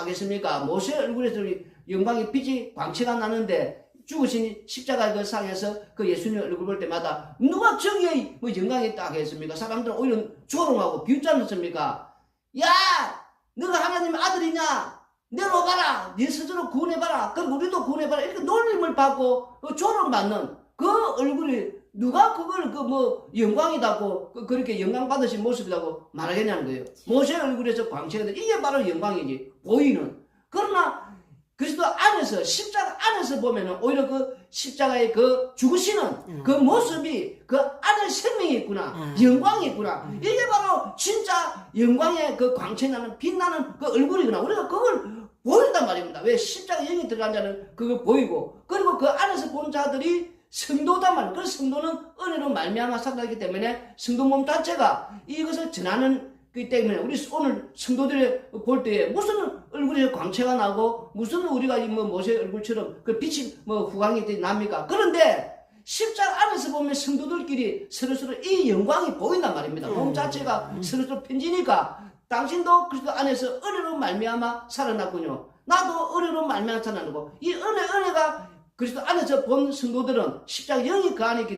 하겠습니까? 모세 얼굴에서 영광의 빛이 광채가 나는데 죽으신 십자가 그 상에서 그 예수님 얼굴 볼 때마다 누가 정의의 뭐 영광이 있다 하겠습니까? 사람들은 오히려 조롱하고 비웃지 않습니까? 야! 너가 하나님의 아들이냐? 내려가라! 네 스스로 구원해봐라! 그럼 우리도 구원해봐라! 이렇게 놀림을 받고 그 조롱받는 그 얼굴이 누가 그걸 그 뭐 영광이다고 그 그렇게 영광 받으신 모습이라고 말하겠냐는 거예요. 모세 얼굴에서 광채가 돼. 이게 바로 영광이지. 보이는. 그러나 그리스도 안에서 십자가 안에서 보면은 오히려 그 십자가의 그 죽으시는 음. 그 모습이 그 안에 생명이 있구나 음. 영광이 있구나 이게 바로 진짜 영광의 그 광채 나는 빛나는 그 얼굴이구나 우리가 그걸 보인단 말입니다 왜 십자가 영이 들어간 자는 그걸 보이고 그리고 그 안에서 본 자들이 성도단 말이에요 그 성도는 은혜로 말미암아 살아가기 때문에 성도 몸 자체가 이것을 전하는 그 때문에 우리 오늘 성도들을 볼 때에 무슨 얼굴에 광채가 나고 무슨 우리가 이뭐 모세 얼굴처럼 그 빛이 뭐 후광이 납니까? 그런데 십자가 안에서 보면 성도들끼리 서로서로 이 영광이 보인단 말입니다. 몸 자체가 서로서로 편지니까 당신도 그리스도 안에서 은혜로 말미암아 살아났군요. 나도 은혜로 말미암아 살아나고 이 은혜 은혜가 그리스도 안에서 본 성도들은 십자가 영이 그 안에 있기